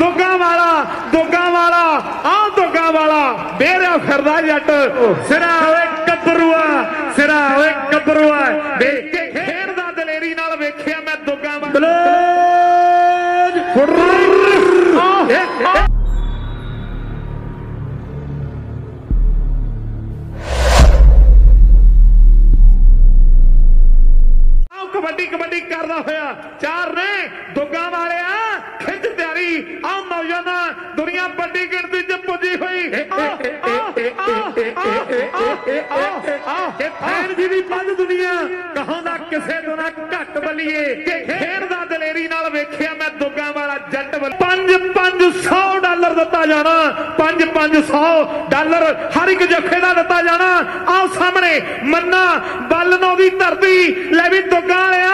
ਦੁੱਗਾ ਵਾਲਾ ਦੁੱਗਾ ਵਾਲਾ ਆ ਦੁੱਗਾ ਵਾਲਾ। ਬੇਰਿਆ ਫਿਰਦਾ ਜੱਟ ਸਿਰਾ ਓਏ ਗੱਭਰੂਆ ਸਿਰਾ ਓਏ ਗੱਭਰੂਆ ਵੇਖ ਕੇ ਖੇਡਦਾ ਦਲੇਰੀ ਨਾਲ ਵੇਖਿਆ ਮੈਂ ਦੁੱਗਾ ਵਾਲਾ। ਕਬੱਡੀ ਕਬੱਡੀ ਕਰਦਾ ਹੋਇਆ ਚਾਰ ਨੇ ਦੁੱਗਾ ਵਾਲਿਆ ਖਿੱਚ ਤਿਆਰੀ ਆ ਨੌਜਵਾਨ ਦੁਨੀਆ ਵੱਡੀ ਗਿਣਤੀ 'ਚ ਪੁੱਜੀ ਹੋਈ ਇਹ ਫੈਨ ਦੀ ਵੱਧ ਦੁਨੀਆ ਕਹਾਂਦਾ ਕਿਸੇ ਤੋਂ ਨਾ ਘੱਟ ਬਲੀਏ ਕਿ ਖੇਡਦਾ ਦਲੇਰੀ ਨਾਲ ਵੇਖਿਆ ਮੈਂ ਦੁੱਗਾ ਵਾਲਾ ਜੱਟ ਵੱਲ 5 500 ਡਾਲਰ ਦਿੱਤਾ ਜਾਣਾ 5 500 ਡਾਲਰ ਹਰ ਇੱਕ ਜੱਫੇ ਦਾ ਦਿੱਤਾ ਜਾਣਾ। ਆਹ ਸਾਹਮਣੇ, ਮੰਨਾ ਬੱਲਨੋਂ ਦੀ ਧਰਤੀ, ਲੈ ਵੀ ਦੁੱਗਾ ਵਾਲਿਆ।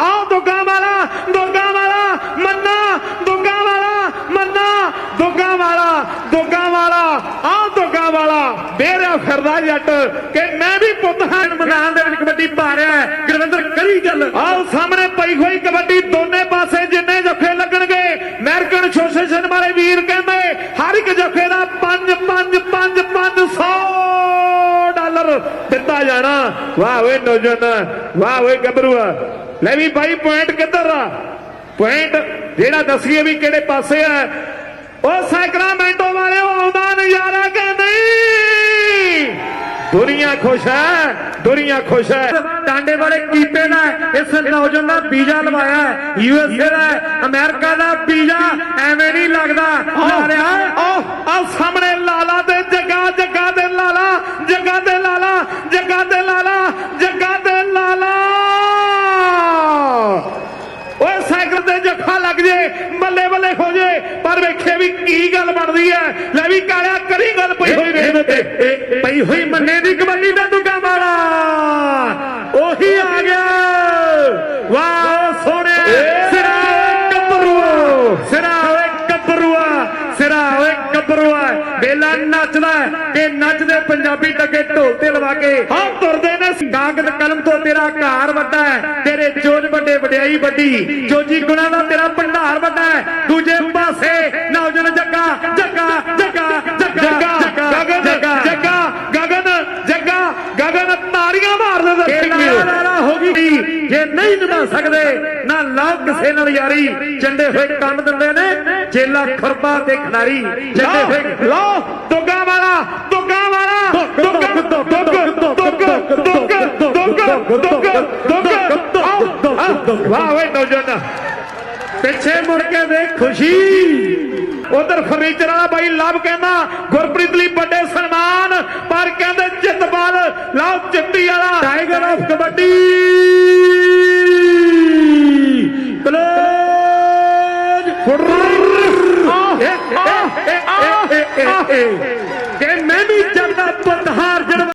ਆਹ ਦੁੱਗਾ ਵਾਲਾ ਦੁੱਗਾ ਵਾਲਾ, ਮੰਨਾ, ਦੁੱਗਾ ਵਾਲਾ, ਮੰਨਾ, ਦੁੱਗਾ ਵਾਲਾ ਦੁੱਗਾ ਵਾਲਾ। ਆਹ ਦੁੱਗਾ ਵਾਲਾ। ਬੇਰਿਆ ਫਿਰਦਾ ਜੱਟ ਕਿ ਮੈਂ ਵੀ ਪੁੱਤ ਹਾਂ। ਮੈਦਾਨ ਦੇ ਵਿੱਚ ਕਬੱਡੀ ਪਾ ਰਿਹਾ ਗੁਰਵਿੰਦਰ ਕਰੀ ਗੱਲ ਆਹ ਸਾਹਮਣੇ ਪਈ ਹੋਈ ਕਬੱਡੀ ਦੋਨੇ ਪਾਸੇ ਜਿੰਨੇ ਜੱਫੇ ਲੱਗਣਗੇ ਅਮਰੀਕਨ ਐਸੋਸੀਏਸ਼ਨ ਵਾਲੇ ਵੀਰ ਕਹਿੰਦੇ ਹਰ ਇੱਕ ਜੱਫੇ ਦਾ 5 5 5 500 ਡਾਲਰ ਦਿੱਤਾ ਜਾਣਾ। ਵਾਹ ਓਏ ਨੌਜਵਾਨ ਵਾਹ ਓਏ ਗੱਭਰੂਆ। ਲੈ ਵੀ ਬਾਈ ਪੁਆਇੰਟ ਕਿੱਧਰ ਆ? ਪੁਆਇੰਟ ਜਿਹੜਾ ਦੱਸੀਏ ਵੀ ਕਿਹੜੇ ਪਾਸੇ ਆ। ਉਹ ਸੈਕਰਾਮੈਂਟੋ ਵਾਲਿਓ ਆਉਂਦਾ ਨਜ਼ਾਰਾ ਕਿ ਨਹੀਂ? ਦੁਨੀਆ ਖੁਸ਼ ਹੈ ਦੁਨੀਆ ਖੁਸ਼ ਹੈ ਟਾਂਡੇ ਵਾਲੇ ਕੀਪੇ ਦਾ ਇਸ ਨੌਜਵਾਨ ਦਾ ਵੀਜ਼ਾ ਲਵਾਇਆ ਯੂ ਐਸ ਏ ਦਾ ਅਮਰੀਕਾ ਦਾ ਵੀਜ਼ਾ ਐਵੇਂ ਨਹੀਂ ਲੱਗਦਾ। ਲਾ ਰਿਹਾ ਆਹ ਆਹ ਸਾਹਮਣੇ ਲਾਲਾ ਤੇ ਜੱਗਾ ਜੱਗਾ ਤੇ ਲਾਲਾ ਜੱਗਾ ਤੇ ਲਾਲਾ ਜੱਗਾ ਤੇ ਲਾਲਾ ਜੱਗਾ ਤੇ ਲਾਲਾ ਓਏ ਸਾਈਕਲ ਤੇ ਜੱਫਾ ਲੱਗ ਜੇ ਬੱਲੇ ਬੱਲੇ ਹੋ ਜੇ। ਪਰ ਵੇਖੇ ਵੀ ਕੀ ਗੱਲ ਬਣਦੀ ਐ। ਲੈ ਵੀ ਕਾਲਿਆ ਕਰੀ ਗੱਲ ਪਈ ਹੋਈ ਵੇਖ ਤੇ ਪਈ ਹੋਈ ਮੰਨੇ ਦੀ ਕਬੱਡੀ ਦਾ ਦੁੱਗਾ ਵਾਲਾ ਉਹੀ ਆ ਗਿਆ ਵਾਹ ਸੋਹਣੇ ਸਿਰਾ ਗੱਭਰੂਆ ਸਿਰਾ ਓਏ ਗੱਭਰੂਆ ਸਿਰਾ ਓਏ ਗੱਭਰੂਆ ਬੇਲਾ ਨੱਚਦਾ ਕਿ ਨੱਚਦੇ ਪੰਜਾਬੀ ਟੱਕੇ ਢੋਲ ਤੇ ਲਵਾ ਕੇ ਹਾਂ ਤੁਰਦੇ ਨੇ। ਕਾਗਜ਼ ਕਲਮ ਤੋਂ ਤੇਰਾ ਘਾਰ ਵੱਡਾ ਹੈ ਤੇਰੇ ਜੋਜ ਵੱਡੇ ਵਡਿਆਈ ਵੱਡੀ। ਜੋਜੀ ਗੁਣਾ ਦਾ ਤੇਰਾ ਭੰਡਾਰ ਵੱਡਾ ਹੈ। ਦੂਜੇ ਪਾਸੇ ਨੌਜਵਾਨ ਜੱਗਾ ਜੱਗਾ ਜੱਗਾ ਜੱਗਾ ਜੱਗਾ ਗਗਨ ਜੱਗਾ। ਗਗਨ ਜੱਗਾ ਗਗਨ ਤਾੜੀਆਂ ਮਾਰਦੇ ਲਾਲਾ ਹੋ ਗਈ। ਜੇ ਨਹੀਂ ਨਿਭਾ ਸਕਦੇ ਨਾ ਲਾਓ ਕਿਸੇ ਨਾਲ ਯਾਰੀ। ਚੰਡੇ ਹੋਏ ਕੰਨ ਦਿੰਦੇ ਨੇ ਜੇਲਾ ਖਰਬਾ ਤੇ ਖਿਡਾਰੀ ਚੰਡੇ ਹੋਏ ਲੋ ਦੁੱਗਾ ਵਾਲਾ ਦੁੱਗਾ ਵਾਲਾ ਦੁੱਗਾ ਦੁੱਗ ਦੁੱਗ ਦੁੱਗ ਦੁੱਗ ਦੁੱਗ ਦੁੱਗ ਵਾਹ ਵੇ ਨੌਜਵਾਨ ਪਿੱਛੇ ਮੁੜ ਕੇ ਵੇਖ ਖੁਸ਼ੀ ਉਧਰ ਫਰਨੀਚਰ ਵਾਲਾ ਬਾਈ ਲਵ ਕਹਿੰਦਾ ਗੁਰਪ੍ਰੀਤ ਲਈ ਵੱਡੇ ਸਨਮਾਨ ਪਰ ਕਹਿੰਦੇ ਜਿੱਤਬਾਲ ਲਾਓ ਚਿੱਟੀ ਵਾਲਾ ਟਾਈਗਰ ਆਫ ਕਬੱਡੀ ਕਲੋਜ ਆਹ, ਆਹ, ਮੈਂ ਵੀ ਚੱਲਦਾ ਪੁੱਤ ਹਾਰ ਜੜ